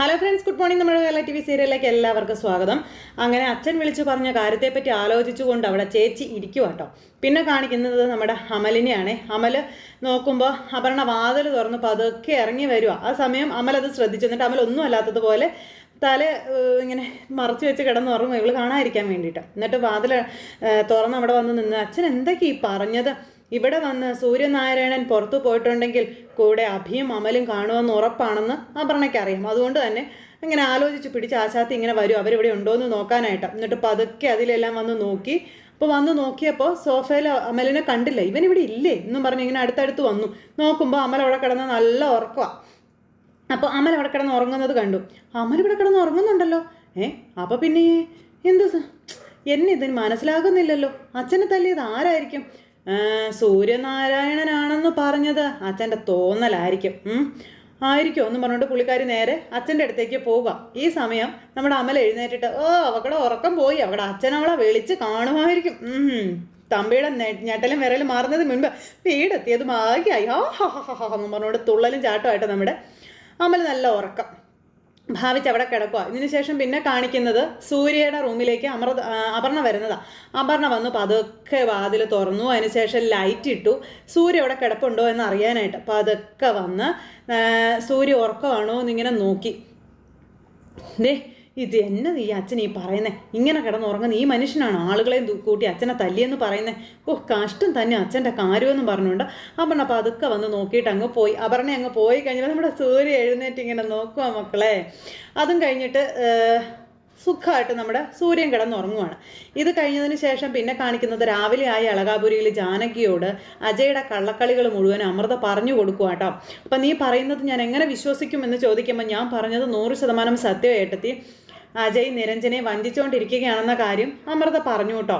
Hello friends good morning നമ്മുടെ Kerala T V സീരിയലിലേക്ക് എല്ലാവർക്കും സ്വാഗതം. അങ്ങനെ അച്ഛൻ വിളിച്ചു പറഞ്ഞ കാര്യത്തെപ്പറ്റി ആലോചിച്ചുകൊണ്ട് അവിടെ ചേച്ചി ഇരിക്കുക കേട്ടോ പിന്നെ കാണിക്കുന്നത് നമ്മുടെ അമലിനെയാണ് അമൽ നോക്കുമ്പോൾ അപർണ വാതിൽ തുറന്ന് പതുക്കെ ഇറങ്ങി വരിക ആ സമയം അമൽ അത് ശ്രദ്ധിച്ചു. എന്നിട്ട് അമൽ ഒന്നും അല്ലാത്തതുപോലെ തല ഇങ്ങനെ മറച്ചു വെച്ച് കിടന്ന് ഉറങ്ങും ഇവൾ കാണാതിരിക്കാൻ വേണ്ടിയിട്ട്. എന്നിട്ട് വാതിൽ തുറന്ന് അവിടെ വന്ന് നിന്ന് അച്ഛൻ എന്തൊക്കെയാണ് ഈ പറഞ്ഞത്? ഇവിടെ വന്ന് സൂര്യനാരായണൻ പുറത്തു പോയിട്ടുണ്ടെങ്കിൽ കൂടെ അഭിയും അമലും കാണുമെന്ന് ഉറപ്പാണെന്ന് അപർണയ്ക്കറിയാം അതുകൊണ്ട് തന്നെ ഇങ്ങനെ ആലോചിച്ച് പിടിച്ച് ആശാത്തി ഇങ്ങനെ വരും. അവരിവിടെ ഉണ്ടോ എന്ന് നോക്കാനായിട്ട്. എന്നിട്ട് പതുക്കെ അതിലെല്ലാം വന്ന് നോക്കി. അപ്പോൾ വന്ന് നോക്കിയപ്പോൾ സോഫയിൽ അമലിനെ കണ്ടില്ല. ഇവൻ ഇവിടെ ഇല്ലേ എന്നും പറഞ്ഞ് ഇങ്ങനെ അടുത്തടുത്ത് വന്നു. നോക്കുമ്പോൾ അമൽ അവിടെ കിടന്ന് നല്ല ഉറക്കമാണ് അപ്പോൾ അമൽ അവിടെ കിടന്ന് ഉറങ്ങുന്നത് കണ്ടു. അമൽ ഇവിടെ കിടന്ന് ഉറങ്ങുന്നുണ്ടല്ലോ. ഏ അപ്പോൾ പിന്നെ എന്ത് എന്നെ ഇതിന് മനസ്സിലാകുന്നില്ലല്ലോ. അച്ഛനെ തല്ലിയത് ആരായിരിക്കും? സൂര്യനാരായണനാണെന്ന് പറഞ്ഞത് അച്ഛന്റെ തോന്നലായിരിക്കും. ആയിരിക്കും എന്ന് പറഞ്ഞുകൊണ്ട് പുള്ളിക്കാരി നേരെ അച്ഛന്റെ അടുത്തേക്ക് പോവുക. ഈ സമയം നമ്മുടെ അമൽ എഴുന്നേറ്റിട്ട് ഓ അവക്കടെ ഉറക്കം പോയി. അവിടെ അച്ഛൻ അവളെ വിളിച്ച് കാണുമായിരിക്കും. തമ്പിയുടെ ഞെട്ടലും വിരലും മാറുന്നത് മുൻപ് വീടെത്തിയത് ഭാഗ്യമായി ആ ഹാ ഹാ ഹാ എന്ന് പറഞ്ഞുകൊണ്ട് തുള്ളലും ചാട്ടമായിട്ട് നമ്മുടെ അമൽ നല്ല ഉറക്കം. ഭാവിച്ച് അവിടെ കിടക്കുക ഇതിനുശേഷം പിന്നെ കാണിക്കുന്നത് സൂര്യയുടെ റൂമിലേക്ക് അമൃത അപർണ വരുന്നതാണ് അപർണ വന്നു പതുക്കെ വാതിൽ തുറന്നു അതിനുശേഷം ലൈറ്റ് ഇട്ടു. സൂര്യ അവിടെ കിടപ്പുണ്ടോ എന്ന് അറിയാനായിട്ട് പതുക്കെ വന്ന് സൂര്യ ഉറക്കമാണോ എന്നിങ്ങനെ നോക്കി. ദേ ഇത് എന്നെ ഈ അച്ഛൻ ഈ പറയുന്നേ? ഇങ്ങനെ കിടന്നുറങ്ങുന്ന ഈ മനുഷ്യനാണ് ആളുകളെയും കൂട്ടി അച്ഛനെ തല്ലിയെന്ന് പറയുന്നത് ഓ കഷ്ടം തന്നെ അച്ഛന്റെ കാര്യമെന്ന് പറഞ്ഞുകൊണ്ട്. അപർണ പതുക്കെ വന്ന് നോക്കിയിട്ട് അങ്ങ് പോയി. അപർണ അങ്ങ് പോയി കഴിഞ്ഞാൽ നമ്മുടെ സൂര്യ എഴുന്നേറ്റ് ഇങ്ങനെ നോക്കുക മക്കളെ. അതും കഴിഞ്ഞിട്ട് സുഖമായിട്ട് നമ്മുടെ സൂര്യൻ കിടന്നുറങ്ങുവാണ്. ഇത് കഴിഞ്ഞതിന് ശേഷം പിന്നെ കാണിക്കുന്നത് രാവിലെ ആയി അളകാപുരിയിൽ ജാനകിയോട് അജയുടെ കള്ളക്കളികൾ മുഴുവൻ അമൃത പറഞ്ഞു കൊടുക്കുക കേട്ടോ അപ്പം നീ പറയുന്നത് ഞാൻ എങ്ങനെ വിശ്വസിക്കും എന്ന് ചോദിക്കുമ്പോൾ ഞാൻ പറഞ്ഞത് നൂറ് ശതമാനം സത്യം ഏട്ടത്തി. അജയ് നിരഞ്ജനെ വഞ്ചിച്ചുകൊണ്ടിരിക്കുകയാണെന്ന കാര്യം അമൃത പറഞ്ഞു കേട്ടോ.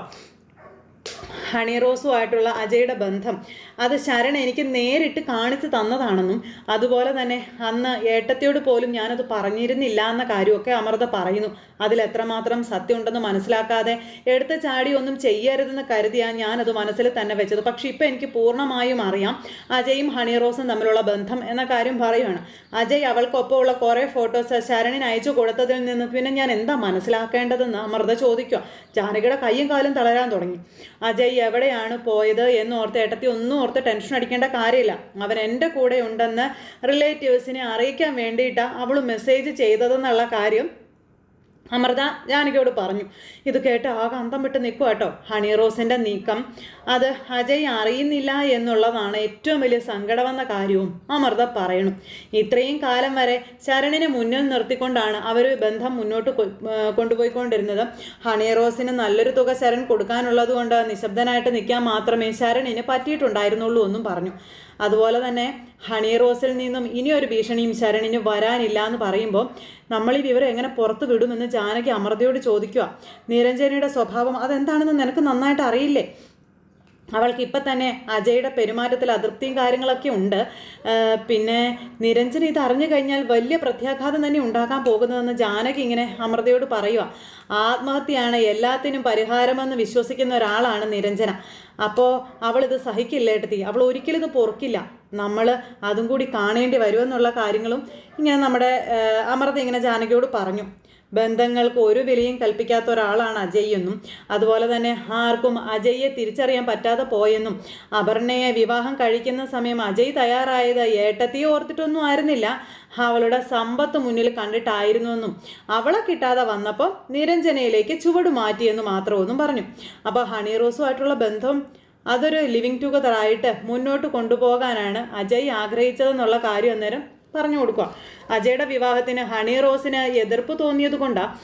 ഹണി റോസുമായിട്ടുള്ള അജയുടെ ബന്ധം അത് ശരണ എനിക്ക് നേരിട്ട് കാണിച്ചു തന്നതാണെന്നും അതുപോലെ തന്നെ അന്ന് ഏട്ടത്തിയോട് പോലും ഞാനത് പറഞ്ഞിരുന്നില്ല എന്ന കാര്യമൊക്കെ അമൃത പറയുന്നു. അതിൽ എത്രമാത്രം സത്യമുണ്ടെന്ന് മനസ്സിലാക്കാതെ എടുത്ത ചാടി ഒന്നും ചെയ്യരുതെന്ന് കരുതിയാണ് ഞാനത് മനസ്സിൽ തന്നെ വെച്ചത്. പക്ഷെ ഇപ്പം എനിക്ക് പൂർണമായും അറിയാം അജയും ഹണി റോസും തമ്മിലുള്ള ബന്ധം എന്ന കാര്യം പറയുകയാണ് അജയ് അവൾക്കൊപ്പമുള്ള കുറേ ഫോട്ടോസ് ശരണിന് അയച്ചു കൊടുത്തതിൽ നിന്ന് പിന്നെ ഞാൻ എന്താ മനസ്സിലാക്കേണ്ടതെന്ന് അമൃത ചോദിക്കുക ജാനകിയുടെ കൈയും കാലും തളരാൻ തുടങ്ങി. അജയ് എവിടെയാണ് പോയത് എന്ന് ഓർത്ത് ഏട്ടത്തി ഒന്നും ഓർത്ത് ടെൻഷൻ അടിക്കേണ്ട കാര്യമില്ല. അവൻ എന്റെ കൂടെ ഉണ്ടെന്ന് റിലേറ്റീവ്സിനെ അറിയിക്കാൻ വേണ്ടിയിട്ടാണ് അവൾ മെസ്സേജ് ചെയ്തതെന്നുള്ള കാര്യം അമൃത ജാനകിയോട് പറഞ്ഞു. ഇത് കേട്ട് ആകെ അന്തം വിട്ട് നിൽക്കുക കേട്ടോ. ഹണി റോസിന്റെ നീക്കം. അത് അജയ് അറിയുന്നില്ല എന്നുള്ളതാണ് ഏറ്റവും വലിയ സങ്കടമെന്ന കാര്യവും അമൃത പറയണം. ഇത്രയും കാലം വരെ ശരണിനെ മുന്നിൽ നിർത്തിക്കൊണ്ടാണ് അവർ ബന്ധം മുന്നോട്ട് കൊണ്ടുപോയിക്കൊണ്ടിരുന്നത്. ഹണി റോസിന് നല്ലൊരു തുക ശരൺ കൊടുക്കാനുള്ളത് കൊണ്ട് നിശബ്ദനായിട്ട് നിൽക്കാൻ മാത്രമേ ശരണിന് പറ്റിയിട്ടുണ്ടായിരുന്നുള്ളൂ എന്നും പറഞ്ഞു. അതുപോലെ തന്നെ ഹണി റോസിൽ നിന്നും ഒരു ഭീഷണിയും ശരണിന് വരാനില്ല എന്ന് പറയുമ്പോൾ നമ്മൾ ഈ വിവരം എങ്ങനെ പുറത്തു വിടുമെന്ന് ജാനകി അമൃതയോട് ചോദിക്കുക. നിരഞ്ജനയുടെ സ്വഭാവം അതെന്താണെന്ന് നിനക്ക് നന്നായിട്ട് അറിയില്ലേ? അവൾക്ക് ഇപ്പം തന്നെ അജയുടെ പെരുമാറ്റത്തിൽ അതൃപ്തിയും കാര്യങ്ങളൊക്കെ ഉണ്ട്. പിന്നെ നിരഞ്ജന ഇത് അറിഞ്ഞു കഴിഞ്ഞാൽ വലിയ പ്രത്യാഘാതം തന്നെ ഉണ്ടാകാൻ പോകുന്നതെന്ന് ജാനകി ഇങ്ങനെ അമൃതയോട് പറയുക ആത്മഹത്യയാണ് എല്ലാത്തിനും പരിഹാരമെന്ന് വിശ്വസിക്കുന്ന ഒരാളാണ് നിരഞ്ജന. അപ്പോൾ അവളിത് സഹിക്കില്ല ഏട്ടത്തി. അവൾ ഒരിക്കലും ഇത് പൊറുക്കില്ല. നമ്മൾ അതും കൂടി കാണേണ്ടി വരുമെന്നുള്ള കാര്യങ്ങളും ഇങ്ങനെ നമ്മുടെ അമൃത ഇങ്ങനെ ജാനകിയോട് പറഞ്ഞു. ബന്ധങ്ങൾക്ക് ഒരു വിലയും കൽപ്പിക്കാത്ത ഒരാളാണ് അജയ് എന്നും. അതുപോലെ തന്നെ ആർക്കും അജയ്യെ തിരിച്ചറിയാൻ പറ്റാതെ പോയെന്നും. അപർണയെ വിവാഹം കഴിക്കുന്ന സമയം അജയ് തയ്യാറായത് ഏട്ടത്തിയെ ഓർത്തിട്ടൊന്നും ആയിരുന്നില്ല. അവളുടെ സമ്പത്ത് മുന്നിൽ കണ്ടിട്ടായിരുന്നുവെന്നും. അവളെ കിട്ടാതെ വന്നപ്പോൾ നിരഞ്ജനയിലേക്ക് ചുവട് മാറ്റിയെന്ന് മാത്രമൊന്നും പറഞ്ഞു. അപ്പോൾ ഹണി റോസുമായിട്ടുള്ള ബന്ധം അതൊരു ലിവിങ് ടുഗദർ ആയിട്ട് മുന്നോട്ട് കൊണ്ടുപോകാനാണ് അജയ് ആഗ്രഹിച്ചതെന്നുള്ള കാര്യം അന്നേരം പറഞ്ഞു കൊടുക്കുക. അജയുടെ വിവാഹത്തിന് ഹണി റോസിന് എതിർപ്പ് തോന്നിയത് കൊണ്ടാണ്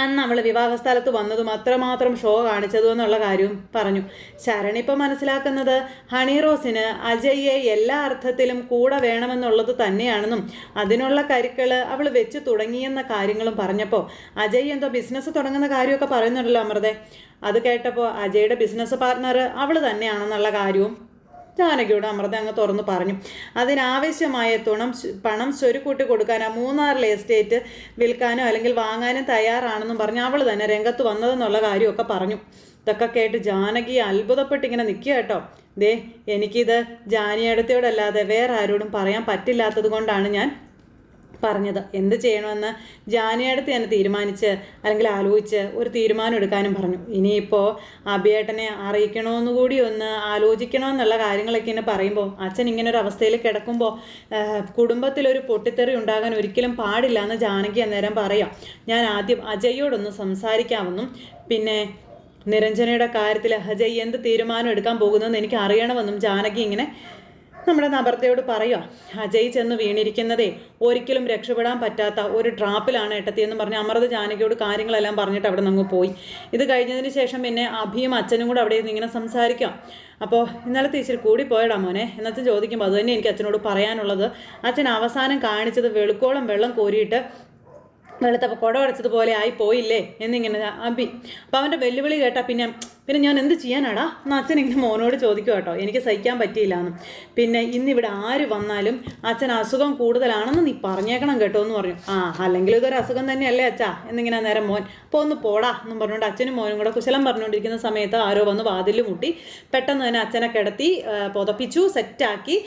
അന്ന് വിവാഹ സ്ഥലത്ത് വന്നതും അത്രമാത്രം ഷോ കാണിച്ചതും എന്നുള്ള കാര്യവും പറഞ്ഞു. ശരണിപ്പം മനസ്സിലാക്കുന്നത് ഹണി റോസിന് അജയ്യെ എല്ലാ അർത്ഥത്തിലും കൂടെ വേണമെന്നുള്ളത് തന്നെയാണെന്നും അതിനുള്ള കരുക്കൾ അവൾ വെച്ച് തുടങ്ങിയെന്ന കാര്യങ്ങളും പറഞ്ഞപ്പോൾ അജയ് എന്തോ ബിസിനസ് തുടങ്ങുന്ന കാര്യമൊക്കെ പറയുന്നുണ്ടല്ലോ അമൃതേ. അത് കേട്ടപ്പോൾ അജയുടെ ബിസിനസ് പാർട്ട്ണർ അവൾ തന്നെയാണെന്നുള്ള കാര്യവും ജാനകിയോട് അമൃത അങ്ങ് തുറന്നു പറഞ്ഞു. അതിനാവശ്യമായ തുണം പണം സ്വരുക്കൂട്ടി കൊടുക്കാനോ മൂന്നാറിലെ എസ്റ്റേറ്റ് വിൽക്കാനോ അല്ലെങ്കിൽ വാങ്ങാനും തയ്യാറാണെന്നും പറഞ്ഞ് അവൾ തന്നെ രംഗത്ത് വന്നതെന്നുള്ള കാര്യമൊക്കെ പറഞ്ഞു. ഇതൊക്കെ കേട്ട് ജാനകി അത്ഭുതപ്പെട്ടിങ്ങനെ നിൽക്കുക കേട്ടോ. ദേ എനിക്കിത് ജാനിയടുത്തയോടല്ലാതെ വേറെ ആരോടും പറയാൻ പറ്റില്ലാത്തത് കൊണ്ടാണ് ഞാൻ പറഞ്ഞത്. എന്ത് ചെയ്യണമെന്ന് ജാനിയടുത്ത് തന്നെ തീരുമാനിച്ച് അല്ലെങ്കിൽ ആലോചിച്ച് ഒരു തീരുമാനം എടുക്കാനും പറഞ്ഞു. ഇനിയിപ്പോൾ അഭിയേട്ടനെ അറിയിക്കണമെന്ന് കൂടി ഒന്ന് ആലോചിക്കണമെന്നുള്ള കാര്യങ്ങളൊക്കെ എന്നെ പറയുമ്പോൾ അച്ഛൻ ഇങ്ങനെ ഒരു അവസ്ഥയിൽ കിടക്കുമ്പോൾ കുടുംബത്തിലൊരു പൊട്ടിത്തെറി ഉണ്ടാകാൻ ഒരിക്കലും പാടില്ല എന്ന് ജാനകി അന്നേരം പറയാം. ഞാൻ ആദ്യം അജയോടൊന്ന് സംസാരിക്കാമെന്നും പിന്നെ നിരഞ്ജനയുടെ കാര്യത്തിൽ അജയ് എന്ത് തീരുമാനം എടുക്കാൻ പോകുന്നതെന്ന് എനിക്ക് അറിയണമെന്നും ജാനകി ഇങ്ങനെ നമ്മുടെ നബർത്തയോട് പറയുക അജയ് ചെന്ന് വീണിരിക്കുന്നതേ ഒരിക്കലും രക്ഷപ്പെടാൻ പറ്റാത്ത ഒരു ട്രാപ്പിലാണ് ഏട്ടത്തിയെന്ന് പറഞ്ഞ് അമൃത ജാനകിയോട് കാര്യങ്ങളെല്ലാം പറഞ്ഞിട്ട് അവിടെ നിന്ന് പോയി. ഇത് കഴിഞ്ഞതിന് ശേഷം പിന്നെ അഭിയും അച്ഛനും കൂടെ അവിടെ നിന്ന് ഇങ്ങനെ സംസാരിക്കാം. അപ്പോൾ ഇന്നലത്തെ ഇച്ചിരി കൂടി പോയടാ മോനെ എന്നച്ഛൻ ചോദിക്കുമ്പോൾ അതുതന്നെ എനിക്ക് അച്ഛനോട് പറയാനുള്ളത്. അച്ഛൻ അവസാനം കാണിച്ചത് വെളുക്കോളം വെള്ളം കോരിയിട്ട് വെളുത്തപ്പോൾ കുടമടച്ചതുപോലെ ആയി പോയില്ലേ? എന്നിങ്ങനെ അബി അപ്പോൾ അവന്റെ വെല്ലുവിളി കേട്ടാൽ പിന്നെ പിന്നെ ഞാൻ എന്ത് ചെയ്യാനാടാ? എന്ന് അച്ഛൻ ഇങ്ങനെ മോനോട് ചോദിക്കുക കേട്ടോ എനിക്ക് സഹിക്കാൻ പറ്റിയില്ല എന്ന് പിന്നെ ഇന്നിവിടെ ആര് വന്നാലും അച്ഛൻ അസുഖം കൂടുതലാണെന്ന് നീ പറഞ്ഞേക്കണം കേട്ടോ എന്ന് പറഞ്ഞു. ആ അല്ലെങ്കിൽ ഇതൊരു അസുഖം തന്നെയല്ലേ അച്ഛാ? എന്നിങ്ങനെ നേരം മോൻ അപ്പോൾ ഒന്ന് പോടാ എന്നും പറഞ്ഞുകൊണ്ട് അച്ഛനും മോനും കൂടെ കുശലം പറഞ്ഞുകൊണ്ടിരിക്കുന്ന സമയത്ത് ആരോ വന്ന് വാതിൽ മുട്ടി പെട്ടെന്ന് തന്നെ അച്ഛനെ കിടത്തി പുതപ്പിച്ചു സെറ്റാക്കി.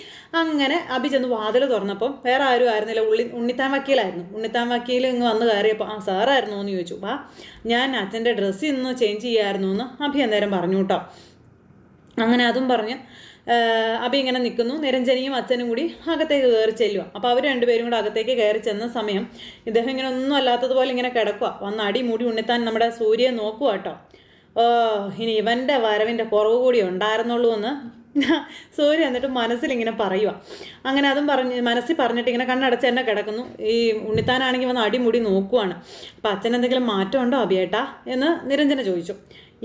അങ്ങനെ അഭി ചെന്ന് വാതിൽ തുറന്നപ്പം വേറെ ആരും ആയിരുന്നില്ല. ഉള്ളി ഉണ്ണിത്താൻ വക്കീലായിരുന്നു. ഉണ്ണിത്താൻ വക്കീൽ ഇങ്ങ് വന്ന് കയറിയപ്പോൾ ആ സാറായിരുന്നു? എന്ന് ചോദിച്ചു. വാ ഞാൻ അച്ഛന്റെ ഡ്രസ്സ് ഇന്ന് ചേഞ്ച് ചെയ്യായിരുന്നു എന്ന് അഭി അന്നേരം പറഞ്ഞു കേട്ടോ. അങ്ങനെ അതും പറഞ്ഞ്. അഭി ഇങ്ങനെ നിൽക്കുന്നു. നിരഞ്ജനിയും അച്ഛനും കൂടി അകത്തേക്ക് കയറി ചെല്ലുക അപ്പോൾ അവർ രണ്ടുപേരും കൂടെ അകത്തേക്ക് കയറി ചെന്ന സമയം ഇദ്ദേഹം ഇങ്ങനെ ഒന്നും അല്ലാത്തതുപോലെ ഇങ്ങനെ കിടക്കുക വന്ന് അടി മുടി ഉണ്ണിത്താൻ നമ്മുടെ സൂര്യയെ നോക്കുക കേട്ടോ. ഓ ഇനി ഇവന്റെ വരവിന്റെ കുറവ് കൂടി ഉണ്ടായിരുന്നുള്ളൂ എന്ന് സൂര്യ എന്നിട്ട് മനസ്സിലിങ്ങനെ പറയുക അങ്ങനെ അതും പറഞ്ഞ് മനസ്സിൽ പറഞ്ഞിട്ട് ഇങ്ങനെ കണ്ണടച്ച് തന്നെ കിടക്കുന്നു. ഈ ഉണ്ണിത്താനാണെങ്കിൽ വന്ന് അടിമുടി നോക്കുവാണ്. അപ്പം അച്ഛൻ എന്തെങ്കിലും മാറ്റമുണ്ടോ അഭിയേട്ടാ എന്ന് നിരഞ്ജന ചോദിച്ചു.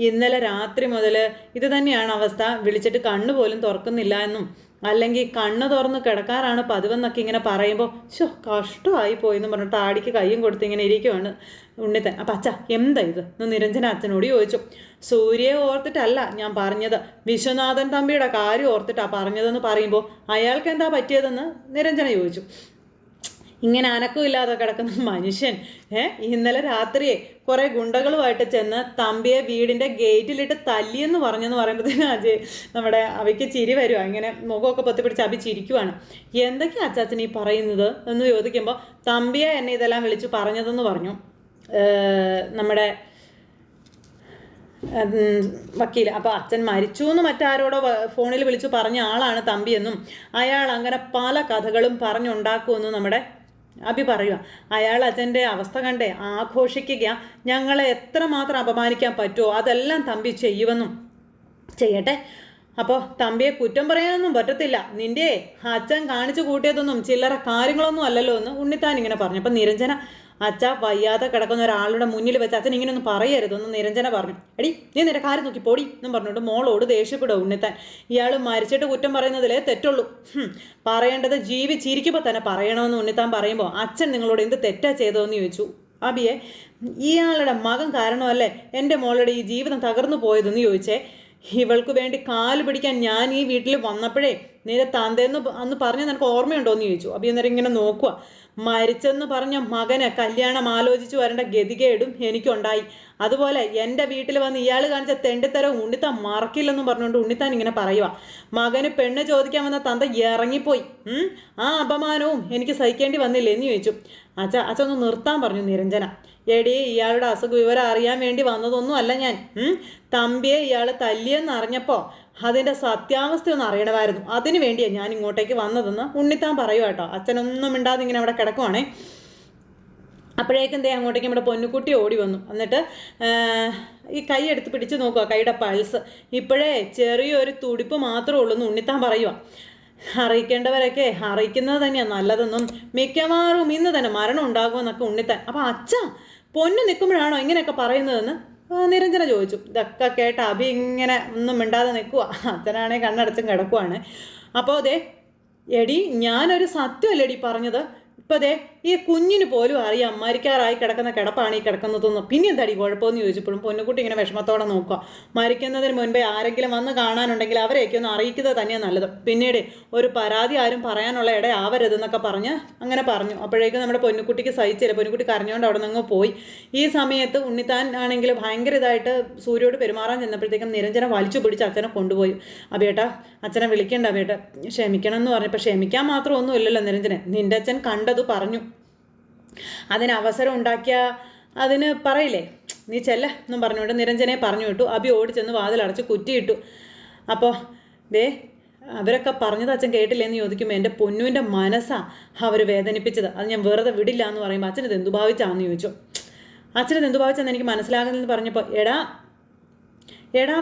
ഇന്നലെ രാത്രി മുതൽ ഇത് തന്നെയാണ് അവസ്ഥ. വിളിച്ചിട്ട് കണ്ണു പോലും തുറക്കുന്നില്ല എന്നും. അല്ലെങ്കിൽ കണ്ണ് തുറന്ന് കിടക്കാറാണ് പതിവെന്നൊക്കെ ഇങ്ങനെ പറയുമ്പോൾ ഷോ കഷ്ടമായി പോയി എന്ന് പറഞ്ഞിട്ട് ആടിക്ക് കയ്യും കൊടുത്ത് ഇങ്ങനെ ഇരിക്കുവാണ് ഉണ്ണിത്തൻ. അപ്പം അച്ഛ എന്താ ഇത്? എന്ന് നിരഞ്ജന അച്ഛനോട് ചോദിച്ചു. സൂര്യയെ ഓർത്തിട്ടല്ല ഞാൻ പറഞ്ഞത്. വിശ്വനാഥൻ തമ്പിയുടെ കാര്യം ഓർത്തിട്ടാണ് പറഞ്ഞതെന്ന് പറയുമ്പോൾ അയാൾക്ക് എന്താ പറ്റിയതെന്ന് നിരഞ്ജന ചോദിച്ചു. ഇങ്ങനെ അനക്കമില്ലാതെ കിടക്കുന്ന മനുഷ്യൻ. ഏ ഇന്നലെ രാത്രിയെ കുറെ ഗുണ്ടകളുമായിട്ട് ചെന്ന് തമ്പിയെ വീടിന്റെ ഗേറ്റിലിട്ട് തല്ലിയെന്ന് പറഞ്ഞെന്ന് പറയുമ്പോഴത്തേനും അജയ് നമ്മുടെ അവയ്ക്ക് ചിരി വരുവാ. ഇങ്ങനെ മുഖമൊക്കെ പൊത്തിപ്പിടിച്ച് അഭി ചിരിക്കുവാണ്. എന്തൊക്കെയാ അച്ചാച്ചൻ ഈ പറയുന്നത് എന്ന് ചോദിക്കുമ്പോൾ തമ്പിയെ എന്നെ ഇതെല്ലാം വിളിച്ച് പറഞ്ഞതെന്ന് പറഞ്ഞു. നമ്മുടെ വക്കീൽ അപ്പോൾ അച്ഛൻ മരിച്ചു എന്ന് മറ്റാരോടോ ഫോണിൽ വിളിച്ചു പറഞ്ഞ ആളാണ് തമ്പിയെന്നും അയാൾ അങ്ങനെ പല കഥകളും പറഞ്ഞുണ്ടാക്കുമെന്നും നമ്മുടെ അഭി പറയുക അയാൾ അച്ഛന്റെ അവസ്ഥ കണ്ടേ ആഘോഷിക്കുക ഞങ്ങളെ എത്രമാത്രം അപമാനിക്കാൻ പറ്റുമോ അതെല്ലാം തമ്പി ചെയ്യുമെന്നും. ചെയ്യട്ടെ. അപ്പോൾ തമ്പിയെ കുറ്റം പറയാനൊന്നും പറ്റത്തില്ല. നിന്റെ അച്ഛൻ കാണിച്ചു കൂട്ടിയതൊന്നും ചില്ലറ കാര്യങ്ങളൊന്നും അല്ലല്ലോ എന്ന് ഉണ്ണിത്താൻ ഇങ്ങനെ പറഞ്ഞു. അപ്പം നിരഞ്ജന അച്ഛ വയ്യാതെ കിടക്കുന്ന ഒരാളുടെ മുന്നിൽ വെച്ച് അച്ഛൻ ഇങ്ങനെയൊന്നും പറയരുതെന്ന് നിരഞ്ജന പറഞ്ഞു. എടി നീ നിന്റെ കാര്യം നോക്കി പൊടി എന്നും പറഞ്ഞുകൊണ്ട് മോളോട് ദേഷ്യപ്പെടും ഉണ്ണിത്താൻ. ഇയാൾ മരിച്ചിട്ട് കുറ്റം പറയുന്നതിലേ തെറ്റുള്ളൂ. പറയേണ്ടത് ജീവിച്ചിരിക്കുമ്പോൾ തന്നെ പറയണമെന്ന് ഉണ്ണിത്താൻ പറയുമ്പോൾ അച്ഛൻ നിങ്ങളോട് എന്ത് തെറ്റാ ചെയ്തതെന്ന് ചോദിച്ചു. അബിയെ ഇയാളുടെ മകൻ കാരണമല്ലേ എന്റെ മോളുടെ ഈ ജീവിതം തകർന്നു പോയതെന്ന് ചോദിച്ചേ. ഇവൾക്ക് വേണ്ടി കാൽ പിടിക്കാൻ ഞാൻ ഈ വീട്ടിൽ വന്നപ്പോഴേ നിന്റെ തന്തേന്ന് അന്ന് പറഞ്ഞാൽ നിനക്ക് ഓർമ്മയുണ്ടോ എന്ന് ചോദിച്ചു. അബി അന്നേരം ഇങ്ങനെ നോക്കുക. മരിച്ചെന്ന് പറഞ്ഞ മകന് കല്യാണം ആലോചിച്ചു വരേണ്ട ഗതികേടും എനിക്കുണ്ടായി. അതുപോലെ എന്റെ വീട്ടിൽ വന്ന് ഇയാൾ കാണിച്ച തെണ്ടിത്തരം ഉണ്ണിത്താൻ മറക്കില്ലെന്നും പറഞ്ഞുകൊണ്ട് ഉണ്ണിത്താൻ ഇങ്ങനെ പറയുക മകന് പെണ്ണ് ചോദിക്കാൻ വന്ന തന്ത ഇറങ്ങിപ്പോയി. ആ അപമാനവും എനിക്ക് സഹിക്കേണ്ടി വന്നില്ലേ എന്ന് ചോദിച്ചു. അച്ഛ അച്ഛ ഒന്ന് നിർത്താൻ പറഞ്ഞു നിരഞ്ജന. എടി ഇയാളുടെ അസുഖ വിവരം അറിയാൻ വേണ്ടി വന്നതൊന്നും അല്ല ഞാൻ തമ്പിയെ ഇയാൾ തല്ലിയെന്ന് അറിഞ്ഞപ്പോൾ അതിന്റെ സത്യാവസ്ഥ ഒന്ന് അറിയണമായിരുന്നു. അതിന് വേണ്ടിയാണ് ഞാൻ ഇങ്ങോട്ടേക്ക് വന്നതെന്ന് ഉണ്ണിത്താൻ പറയുക കേട്ടോ. അച്ഛനൊന്നും മിണ്ടാതെ ഇങ്ങനെ അവിടെ കിടക്കുവാണേ. അപ്പോഴേക്കും ദേ അങ്ങോട്ടേക്ക് നമ്മുടെ പൊന്നുകുട്ടി ഓടി വന്നു. എന്നിട്ട് ഈ കൈ എടുത്ത് പിടിച്ച് നോക്കുക കൈയുടെ പൾസ്. ഇപ്പോഴേ ചെറിയൊരു തുടിപ്പ് മാത്രമേ ഉള്ളൂ എന്ന് ഉണ്ണിത്താൻ പറയുക അറിയിക്കേണ്ടവരൊക്കെ അറിയിക്കുന്നത് തന്നെയാണ് നല്ലതെന്നും മിക്കവാറും ഇന്ന് തന്നെ മരണം ഉണ്ടാകുമെന്നൊക്കെ ഉണ്ണിത്താൻ. അപ്പോൾ അച്ഛ പൊന്നു നിൽക്കുമ്പോഴാണോ ഇങ്ങനെയൊക്കെ പറയുന്നതെന്ന് നിരഞ്ജന ചോദിച്ചു. ഇതൊക്കെ കേട്ട അഭി ഇങ്ങനെ ഒന്നും മിണ്ടാതെ നിൽക്കുക അച്ഛനാണെങ്കിൽ കണ്ണടച്ചും കിടക്കുവാണ്. അപ്പോൾ അതെ എടി ഞാനൊരു സത്യമല്ലേടി പറഞ്ഞത്. ഇപ്പം അതെ ഈ കുഞ്ഞിന് പോലും അറിയാം മരിക്കാറായി കിടക്കുന്ന കിടപ്പാണ് ഈ കിടക്കുന്നതെന്ന്. പിന്നെ എന്താടി കുഴപ്പമെന്ന് ചോദിച്ചപ്പോഴും പൊന്നുകുട്ടി ഇങ്ങനെ വിഷമത്തോടെ നോക്കുക. മരിക്കുന്നതിന് മുൻപേ ആരെങ്കിലും വന്ന് കാണാനുണ്ടെങ്കിൽ അവരെയൊക്കെ ഒന്ന് അറിയിക്കുന്നത് തന്നെയാണ് നല്ലത്. പിന്നീട് ഒരു പരാതി ആരും പറയാനുള്ള ഇട ആവരുതെന്നൊക്കെ പറഞ്ഞ് അങ്ങനെ പറഞ്ഞു. അപ്പോഴേക്കും നമ്മുടെ പൊന്നുകുട്ടിക്ക് സഹിച്ചില്ല. പൊന്നുകുട്ടി കരഞ്ഞുകൊണ്ട് അവിടെ നിന്ന് പോയി. ഈ സമയത്ത് ഉണ്ണിത്താൻ ആണെങ്കിൽ ഭയങ്കര ഇതായിട്ട് സൂര്യോട് പെരുമാറാൻ ചെന്നപ്പോഴത്തേക്കും നിരഞ്ജന വലിച്ചു പിടിച്ച് അച്ഛനെ കൊണ്ടുപോയി. അബേട്ട അച്ഛനെ വിളിക്കേണ്ട അബേട്ട. ക്ഷമിക്കണം എന്ന് പറഞ്ഞപ്പോൾ ക്ഷമിക്കാൻ മാത്രം ഒന്നും ഇല്ലല്ലോ നിരഞ്ജനെ. നിന്റെ അച്ഛൻ കണ്ടത് പറഞ്ഞു. അതിന് അവസരം ഉണ്ടാക്കിയ അതിന് പറയില്ലേ? നീ ചെല്ല എന്നും പറഞ്ഞുകൊണ്ട് നിരഞ്ജനെ പറഞ്ഞു വിട്ടു. അബി ഓടിച്ചെന്ന് വാതിലടച്ച് കുറ്റിയിട്ടു. അപ്പോൾ ദേ അവരൊക്കെ പറഞ്ഞത് അച്ഛൻ കേട്ടില്ലെന്ന് ചോദിക്കുമ്പോൾ എന്റെ പൊന്നുവിന്റെ മനസ്സാ അവർ വേദനിപ്പിച്ചത്. അത് ഞാൻ വെറുതെ വിടില്ല എന്ന് പറയുമ്പോൾ അച്ഛനത് എന്തു ഭാവിച്ചാന്ന് ചോദിച്ചു. അച്ഛനത് എന്തു ഭാവിച്ചാന്ന് എനിക്ക് മനസ്സിലാകുന്നെന്ന് പറഞ്ഞപ്പോൾ എടാ എടാ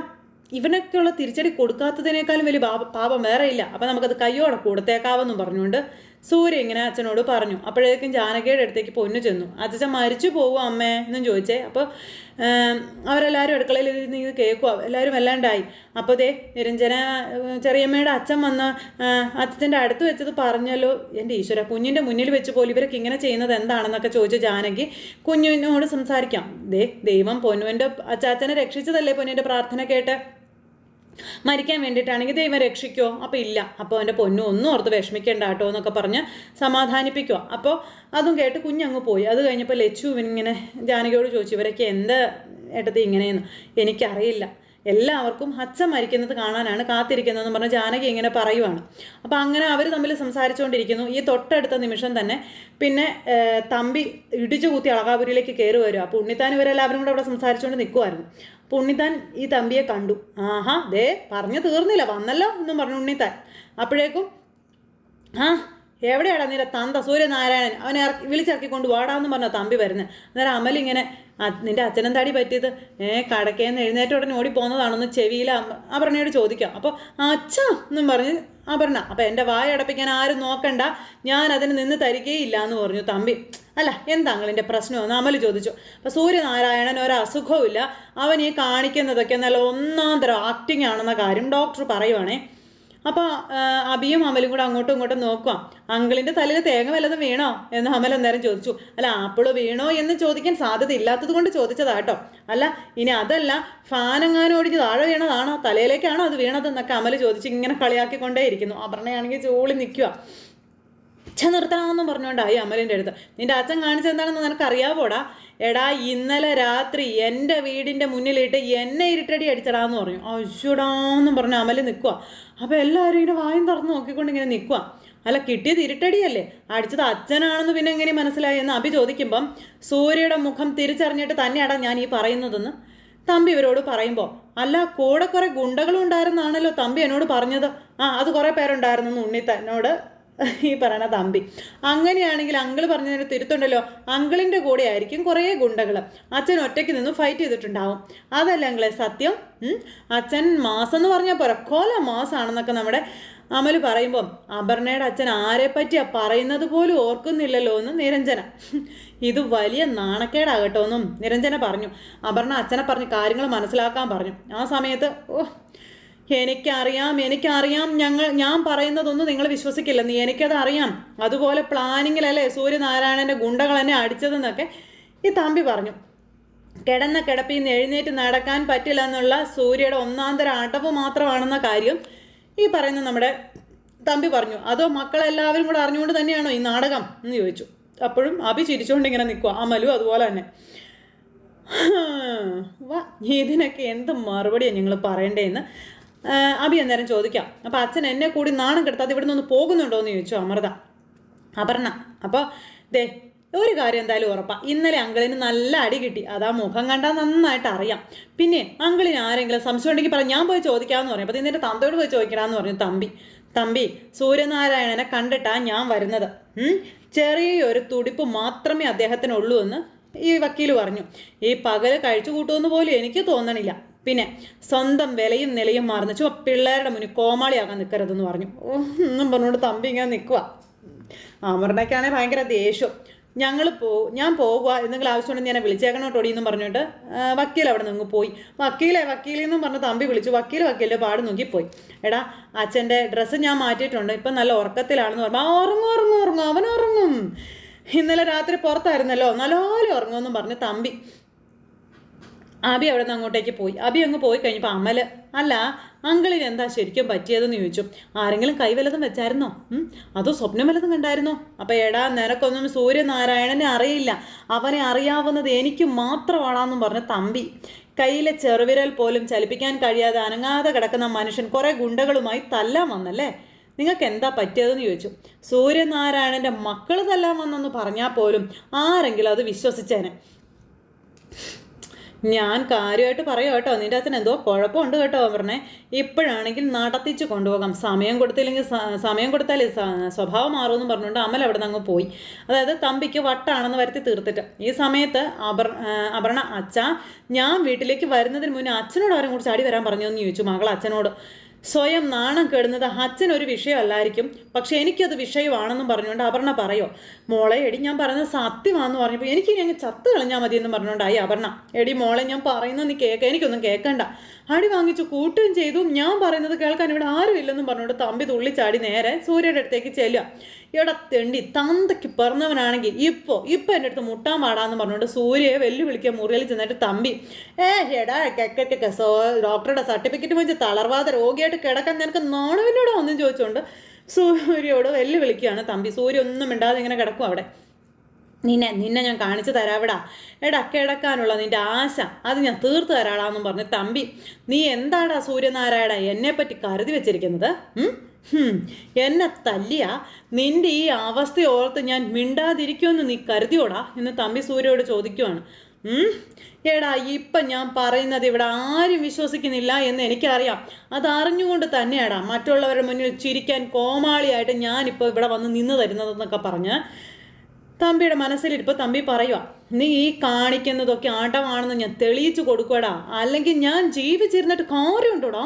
ഇവനൊക്കെയുള്ള തിരിച്ചടി കൊടുക്കാത്തതിനേക്കാളും വലിയ പാപം വേറെ ഇല്ല. അപ്പം നമുക്കത് കയ്യോടെ കൊടുത്തേക്കാവെന്നും പറഞ്ഞുകൊണ്ട് സൂര്യ ഇങ്ങനെ അച്ഛനോട് പറഞ്ഞു. അപ്പോഴേക്കും ജാനകിയുടെ അടുത്തേക്ക് പൊന്നു ചെന്നു. അച്ഛൻ മരിച്ചു പോകും അമ്മേ? എന്നും ചോദിച്ചേ. അപ്പോൾ അവരെല്ലാവരും അടുക്കളയിൽ ഇരുന്ന് ഇത് കേൾക്കുക എല്ലാവരും വല്ലാണ്ടായി. അപ്പോൾ ദേ നിരഞ്ജന ചെറിയമ്മയുടെ അച്ഛൻ വന്ന് അച്ഛന്റെ അടുത്ത് വെച്ചത് പറഞ്ഞല്ലോ. എന്റെ ഈശ്വര കുഞ്ഞിന്റെ മുന്നിൽ വെച്ച് പോലും ഇവരൊക്കെ ഇങ്ങനെ ചെയ്യുന്നത് എന്താണെന്നൊക്കെ ചോദിച്ചു ജാനകി. കുഞ്ഞിനോട് സംസാരിക്കാം. ദേ ദൈവം പൊന്നുവിന്റെ അച്ചാച്ചനെ രക്ഷിച്ചതല്ലേ പൊന്നിന്റെ പ്രാർത്ഥന കേട്ട്? മരിക്കാൻ വേണ്ടിയിട്ടാണെങ്കിൽ ദൈവം രക്ഷിക്കുമോ അപ്പോൾ ഇല്ല. അപ്പോൾ അവന്റെ പൊന്നു ഒന്നും ഓർത്ത് വിഷമിക്കേണ്ട കേട്ടോ എന്നൊക്കെ പറഞ്ഞ് സമാധാനിപ്പിക്കുക അപ്പോൾ അതും കേട്ട് കുഞ്ഞങ്ങ് പോയി. അത് കഴിഞ്ഞപ്പോൾ ലച്ചു ഇങ്ങനെ ജാനകിയോട് ചോദിച്ചു ഇവരൊക്കെ എന്താ ഏട്ടത്തി ഇങ്ങനെയെന്ന്? എനിക്കറിയില്ല. എല്ലാവർക്കും അച്ഛൻ മരിക്കുന്നത് കാണാനാണ് കാത്തിരിക്കുന്നതെന്ന് പറഞ്ഞ് ജാനകി ഇങ്ങനെ പറയുവാണ്. അപ്പോൾ അങ്ങനെ അവർ തമ്മിൽ സംസാരിച്ചുകൊണ്ടിരിക്കുന്നു. ഈ തൊട്ടടുത്ത നിമിഷം തന്നെ പിന്നെ തമ്പി ഇടിച്ചു കൂത്തി അളകാപുരിയിലേക്ക് കയറി വരും അപ്പോൾ ഉണ്ണിത്താൻ ഇവരെല്ലാവരും കൂടെ അവിടെ സംസാരിച്ചുകൊണ്ട് നിൽക്കുമായിരുന്നു അപ്പോൾ ഉണ്ണിത്താൻ ഈ തമ്പിയെ കണ്ടു. ആഹാ ദേ പറഞ്ഞു തീർന്നില്ല. വന്നല്ലോ എന്നും പറഞ്ഞു ഉണ്ണിത്താൻ. അപ്പോഴേക്കും ആ എവിടെയാടാ നിന്റെ തന്ത സൂര്യനാരായണൻ? അവനെ വിളിച്ചിറക്കിക്കൊണ്ട് വാടാന്ന് പറഞ്ഞ തമ്പി വരുന്നത് അന്നേരം അമലിങ്ങനെ നിന്റെ അച്ഛനും തടി പറ്റിയത്? ഏ കടക്കേന്ന് എഴുന്നേറ്റ ഉടനെ ഓടി പോകുന്നതാണെന്ന് ചെവിയിൽ അപർണയോട് ചോദിക്കാം. അപ്പോൾ അച്ഛ എന്നും പറഞ്ഞ് അപർണ അപ്പം എന്റെ വായ അടപ്പിക്കാൻ ആരും നോക്കണ്ട. ഞാൻ അതിന് നിന്ന് തരികയില്ല എന്ന് പറഞ്ഞു തമ്പി. അല്ല എന്താ അങ്ങളിന്റെ പ്രശ്നമെന്ന് അമൽ ചോദിച്ചു. അപ്പം സൂര്യനാരായണൻ ഒരു ഇല്ല അവൻ ഈ കാണിക്കുന്നതൊക്കെ നല്ല ഒന്നാം തരം ആക്ടിങ് ആണെന്ന കാര്യം ഡോക്ടർ പറയുവാണേ. അപ്പോൾ അബിയും അമലും കൂടെ അങ്ങോട്ടും ഇങ്ങോട്ടും നോക്കാം അങ്കിളിന്റെ തലയിൽ തേങ്ങ വല്ലതും വീണോ? എന്ന് അമൽ അന്നേരം ചോദിച്ചു. അല്ല ആപ്പിൾ വീണോ എന്ന് ചോദിക്കാൻ സാധ്യത ഇല്ലാത്തത് കൊണ്ട് ചോദിച്ചതാട്ടോ അല്ല ഇനി അതല്ല ഫാനങ്ങാനും ഓടിച്ച് താഴെ വീണതാണോ? തലയിലേക്കാണോ അത് വീണത് എന്നൊക്കെ അമൽ ചോദിച്ച് ഇങ്ങനെ കളിയാക്കിക്കൊണ്ടേ അപർണയാണെങ്കിൽ ചൂളി നിൽക്കുക അച്ഛൻ നിർത്തണമെന്നും പറഞ്ഞുകൊണ്ടായി അമലിന്റെ അടുത്ത്. നിന്റെ അച്ഛൻ കാണിച്ചത് എന്താണെന്ന് നിനക്ക് അറിയാവോടാ എടാ ഇന്നലെ രാത്രി എന്റെ വീടിന്റെ മുന്നിലിട്ട് എന്നെ ഇരുട്ടടി അടിച്ചടാന്ന് പറഞ്ഞു. അശ്വടാന്നും പറഞ്ഞു അമൽ നിൽക്കുക അപ്പോൾ എല്ലാവരും ഇങ്ങനെ വായും തുറന്ന് നോക്കിക്കൊണ്ട് ഇങ്ങനെ നിൽക്കുക അല്ല കിട്ടിയത് ഇരുട്ടടിയല്ലേ? അടിച്ചത് അച്ഛനാണെന്ന് പിന്നെ എങ്ങനെ മനസ്സിലായി? എന്ന് അഭി ചോദിക്കുമ്പം സൂര്യയുടെ മുഖം തിരിച്ചറിഞ്ഞിട്ട് തന്നെയാടാ ഞാൻ ഈ പറയുന്നതെന്ന് തമ്പി ഇവരോട് പറയുമ്പോൾ അല്ല കൂടെ കുറേ ഗുണ്ടകളും ഉണ്ടായിരുന്നാണല്ലോ തമ്പി എന്നോട് പറഞ്ഞത്. ആ അത് കുറേ പേരുണ്ടായിരുന്നു ഉണ്ണി തന്നോട്. ഈ പറയണ തമ്പി. അങ്ങനെയാണെങ്കിൽ അങ്കിൾ പറഞ്ഞതിന് തിരുത്തുണ്ടല്ലോ. അങ്കിളിന്റെ കൂടെ ആയിരിക്കും കുറേ ഗുണ്ടകൾ അച്ഛൻ ഒറ്റയ്ക്ക് നിന്ന് ഫൈറ്റ് ചെയ്തിട്ടുണ്ടാവും. അതല്ല അങ്കിളെ സത്യം? അച്ഛൻ മാസം എന്ന് പറഞ്ഞാൽ പോരാ. കൊല മാസമാണെന്നൊക്കെ നമ്മുടെ അമൽ പറയുമ്പം അപർണയുടെ അച്ഛൻ ആരെ പറ്റിയാ പറയുന്നത് പോലും ഓർക്കുന്നില്ലല്ലോ എന്ന് നിരഞ്ജന. ഇത് വലിയ നാണക്കേടാകട്ടോ എന്നും നിരഞ്ജന പറഞ്ഞു. അപർണ അച്ഛനെ പറഞ്ഞ് കാര്യങ്ങൾ മനസ്സിലാക്കാൻ പറഞ്ഞു. ആ സമയത്ത് ഓ എനിക്കറിയാം എനിക്കറിയാം. ഞങ്ങൾ ഞാൻ പറയുന്നതൊന്നും നിങ്ങൾ വിശ്വസിക്കില്ല. നീ എനിക്കത് അറിയാം അതുപോലെ പ്ലാനിങ്ങിലല്ലേ സൂര്യനാരായണന്റെ ഗുണ്ടകൾ എന്നെ അടിച്ചതെന്നൊക്കെ ഈ തമ്പി പറഞ്ഞു. കിടന്ന കിടപ്പിൽ നിന്ന് എഴുന്നേറ്റ് നടക്കാൻ പറ്റില്ല എന്നുള്ള സൂര്യയുടെ ഒന്നാന്തര അടവ് മാത്രമാണെന്ന കാര്യം ഈ പറയുന്ന നമ്മുടെ തമ്പി പറഞ്ഞു. അതോ മക്കളെല്ലാവരും കൂടെ അറിഞ്ഞുകൊണ്ട് തന്നെയാണോ ഈ നാടകം എന്ന് ചോദിച്ചു. അപ്പോഴും അഭി ചിരിച്ചുകൊണ്ട് ഇങ്ങനെ നിൽക്കുക അമലു അതുപോലെ തന്നെ. വാ ഇതിനൊക്കെ എന്ത് മറുപടിയാണ് ഞങ്ങൾ പറയണ്ടേന്ന് അഭി അന്നേരം ചോദിക്കാം. അപ്പോൾ അച്ഛൻ എന്നെ കൂടി നാണം കെടുത്താതെ ഇവിടെ നിന്ന് പോകുന്നുണ്ടോ എന്ന് ചോദിച്ചു അമൃത. അപർണ അപ്പോൾ ദേ ഒരു കാര്യം എന്തായാലും ഉറപ്പാണ് ഇന്നലെ അങ്കിളിന് നല്ല അടി കിട്ടി. അതാ മുഖം കണ്ടാൽ നന്നായിട്ട് അറിയാം. പിന്നെ അങ്കിളിന് ആരെങ്കിലും സംശയം ഉണ്ടെങ്കിൽ പറ ഞാൻ പോയി ചോദിക്കാമെന്ന് പറഞ്ഞു അപ്പോൾ നിന്റെ തന്തയോട് പോയി ചോദിക്കണമെന്ന് പറഞ്ഞു തമ്പി. തമ്പി സൂര്യനാരായണനെ കണ്ടിട്ടാ ഞാൻ വരുന്നത്. ചെറിയൊരു തുടിപ്പ് മാത്രമേ അദ്ദേഹത്തിനുള്ളൂ എന്ന് ഈ വക്കീൽ പറഞ്ഞു ഈ പകൽ കഴിച്ചു കൂട്ടുമെന്ന് പോലും എനിക്ക് തോന്നണില്ല. പിന്നെ സ്വന്തം വിലയും നിലയും മറന്ന് ചുമ പിള്ളേരുടെ മുന്നിൽ കോമാളിയാകാൻ നിൽക്കരുതെന്ന് പറഞ്ഞു. ഒന്നും പറഞ്ഞുകൊണ്ട് തമ്പി ഇങ്ങനെ നിൽക്കുക അമറിനൊക്കെയാണെങ്കിൽ ഭയങ്കര ദേഷ്യം. ഞങ്ങൾ പോ ഞാൻ പോകുക എന്തെങ്കിലും ആവശ്യമുണ്ടെങ്കിൽ ഞാൻ വിളിച്ചേക്കണം കേട്ടോ എന്നും പറഞ്ഞിട്ട് വക്കീൽ അവിടെ നിന്ന് പോയി. വക്കീലെ വക്കീലെന്നും പറഞ്ഞ് തമ്പി വിളിച്ചു. വക്കീൽ വക്കീലിന്റെ പാട് നോക്കിപ്പോയി. എടാ അച്ഛന്റെ ഡ്രസ്സ് ഞാൻ മാറ്റിയിട്ടുണ്ട്. ഇപ്പം നല്ല ഉറക്കത്തിലാണെന്ന് പറഞ്ഞു. ആ ഉറങ്ങും ഉറങ്ങും ഉറങ്ങും. അവൻ ഉറങ്ങും. ഇന്നലെ രാത്രി പുറത്തായിരുന്നല്ലോ. നല്ലോലെ ഉറങ്ങുമെന്നും പറഞ്ഞ് തമ്പി. അബി അവിടെ നിന്ന് അങ്ങോട്ടേക്ക് പോയി. അബി അങ്ങ് പോയി കഴിഞ്ഞപ്പോൾ അമൽ അല്ല അങ്കിളിന് എന്താ ശരിക്കും പറ്റിയതെന്ന് ചോദിച്ചു. ആരെങ്കിലും കൈ വല്ലതും വെച്ചായിരുന്നോ? അതോ സ്വപ്നം വലതും കണ്ടായിരുന്നോ? അപ്പം എടാ നിനക്കൊന്നും സൂര്യനാരായണനെ അറിയില്ല. അവനെ അറിയാവുന്നത് എനിക്ക് മാത്രമാണെന്നും പറഞ്ഞ തമ്പി. കയ്യിലെ ചെറുവിരൽ പോലും ചലിപ്പിക്കാൻ കഴിയാതെ അനങ്ങാതെ കിടക്കുന്ന മനുഷ്യൻ കുറേ ഗുണ്ടകളുമായി തല്ലാൻ വന്നല്ലേ? നിങ്ങൾക്ക് എന്താ പറ്റിയതെന്ന് ചോദിച്ചു. സൂര്യനാരായണന്റെ മക്കൾ തല്ലാൻ വന്നെന്ന് പറഞ്ഞാൽ പോലും ആരെങ്കിലും അത് വിശ്വസിച്ചേനെ. ഞാൻ കാര്യമായിട്ട് പറയാം കേട്ടോ. നിന്റെ അച്ഛൻ എന്തോ കുഴപ്പമുണ്ട് കേട്ടോ പറഞ്ഞേ ഇപ്പോഴാണെങ്കിൽ നടത്തിച്ച് കൊണ്ടുപോകാം. സമയം കൊടുത്തില്ലെങ്കിൽ സമയം കൊടുത്താൽ സ്വഭാവം മാറുമെന്ന് പറഞ്ഞുകൊണ്ട് അമൽ അവിടെ നിന്ന് അങ്ങ് പോയി. അതായത് തമ്പിക്ക് വട്ടാണെന്ന് വരുത്തി തീർത്തിട്ട്. ഈ സമയത്ത് അപർ അപർണ അച്ഛ ഞാൻ വീട്ടിലേക്ക് വരുന്നതിന് മുന്നേ അച്ഛനോട് അവരെ കൂടി ചാടി വരാൻ പറഞ്ഞു എന്ന് ചോദിച്ചു. മകൾ അച്ഛനോട്. സ്വയം നാണം കെടുന്നത് അച്ഛൻ ഒരു വിഷയമല്ലായിരിക്കും. പക്ഷെ എനിക്കത് വിഷയമാണെന്നും പറഞ്ഞുകൊണ്ട് അപർണ പറയോ മോളെ എടി ഞാൻ പറയുന്നത് സത്യമാണെന്ന് പറഞ്ഞപ്പോൾ എനിക്ക് അങ്ങ് ചത്ത് കളഞ്ഞാൽ മതി എന്ന് പറഞ്ഞുകൊണ്ടായി അപർണ. എടി മോളെ ഞാൻ പറയുന്നത് നീ കേൾക്ക എനിക്കൊന്നും കേൾക്കണ്ട അടി വാങ്ങിച്ചു കൂട്ടുകയും ചെയ്തു. ഞാൻ പറയുന്നത് കേൾക്കാൻ ഇവിടെ ആരും ഇല്ലെന്നും പറഞ്ഞുകൊണ്ട് തമ്പി തുള്ളിച്ചാടി നേരെ സൂര്യയുടെ അടുത്തേക്ക് ചെല്ലുക. എടാ തെണ്ടി തന്തയ്ക്ക് പിറന്നവനാണെങ്കിൽ ഇപ്പോൾ ഇപ്പോൾ എന്റെ അടുത്ത് മുട്ടാൻ പാടാന്ന് പറഞ്ഞുകൊണ്ട് സൂര്യയെ വെല്ലുവിളിക്കാൻ മുറിയിൽ ചെന്നിട്ട് തമ്പി ഏ എടാ കെക്കൊക്കെ സോ ഡോക്ടറുടെ സർട്ടിഫിക്കറ്റ് വെച്ച് തളർവാദ രോഗിയായിട്ട് കിടക്കാൻ നിനക്ക് നാണവിനോടോ ഒന്നും ചോദിച്ചുകൊണ്ട് സൂര്യയോട് വെല്ലുവിളിക്കുകയാണ് തമ്പി. സൂര്യ ഒന്നും മിണ്ടാതെ ഇങ്ങനെ കിടക്കും അവിടെ. നിന്നെ നിന്നെ ഞാൻ കാണിച്ചു തരാവിടാ. എടാ കിടക്കാനുള്ള നിന്റെ ആശ അത് ഞാൻ തീർത്തു തരാടാന്നും പറഞ്ഞ് തമ്പി നീ എന്താടാ സൂര്യനാരായണ? എന്നെ പറ്റി കരുതി വെച്ചിരിക്കുന്നത്? എന്നെ തല്ലിയ നിന്റെ ഈ അവസ്ഥ ഓർത്ത് ഞാൻ മിണ്ടാതിരിക്കുമെന്ന് നീ കരുതിയോടാ? എന്ന് തമ്പി സൂര്യയോട് ചോദിക്കുവാണ്? എടാ ഇപ്പം ഞാൻ പറയുന്നത് ഇവിടെ ആരും വിശ്വസിക്കുന്നില്ല എന്ന് എനിക്കറിയാം. അതറിഞ്ഞുകൊണ്ട് തന്നെയാടാ മറ്റുള്ളവരുടെ മുന്നിൽ ചിരിക്കാൻ കോമാളിയായിട്ട് ഞാനിപ്പോൾ ഇവിടെ വന്ന് നിന്ന് തരുന്നതെന്നൊക്കെ പറഞ്ഞ് തമ്പിയുടെ മനസ്സിലിരിപ്പോൾ തമ്പി പറയുക നീ ഈ കാണിക്കുന്നതൊക്കെ ആട്ടമാണെന്ന് ഞാൻ തെളിയിച്ചു കൊടുക്കടാ അല്ലെങ്കിൽ ഞാൻ ജീവിച്ചിരുന്നിട്ട് കാര്യമുണ്ടോടാ?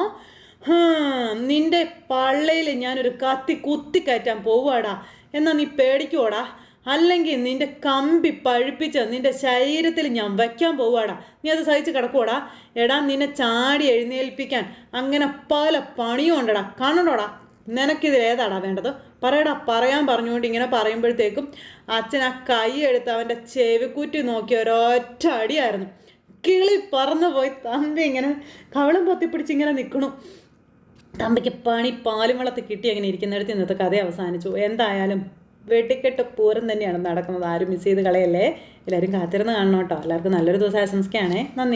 നിന്റെ പള്ളയിൽ ഞാനൊരു കത്തി കുത്തിക്കയറ്റാൻ പോവാടാ എന്നാ നീ പേടിക്കുവോടാ? അല്ലെങ്കിൽ നിന്റെ കമ്പി പഴുപ്പിച്ച് നിന്റെ ശരീരത്തിൽ ഞാൻ വയ്ക്കാൻ പോവാടാ നീ അത് സഹിച്ച് കിടക്കുവാടാ? എടാ നിന്നെ ചാടി എഴുന്നേൽപ്പിക്കാൻ അങ്ങനെ പല പണിയും ഉണ്ടടാ. കാണണോടാ നിനക്കിതിൽ ഏതാടാ വേണ്ടത്? പറയടാ പറയാൻ പറഞ്ഞുകൊണ്ട് ഇങ്ങനെ പറയുമ്പോഴത്തേക്കും അച്ഛൻ ആ കൈ എടുത്ത് അവന്റെ ചെവിക്കുറ്റി നോക്കി ഒരൊറ്റ അടിയായിരുന്നു. കിളി പറന്നു പോയി. തമ്പി ഇങ്ങനെ കവളം പൊത്തിപ്പിടിച്ച് ഇങ്ങനെ നിൽക്കണു. തമ്പിക്ക് പണി പാലും വെള്ളത്തിൽ കിട്ടി അങ്ങനെ ഇരിക്കുന്നിടത്ത് ഇന്നത്തെ കഥ അവസാനിച്ചു. എന്തായാലും വെട്ടിക്കെട്ട് പൂരം തന്നെയാണ് നടക്കുന്നത്. ആരും മിസ് ചെയ്ത് കളയല്ലേ? എല്ലാവരും കാത്തിരുന്ന് കാണണം കേട്ടോ. എല്ലാവർക്കും നല്ലൊരു ദിവസം ആശംസിക്കുകയാണേ. നന്ദി.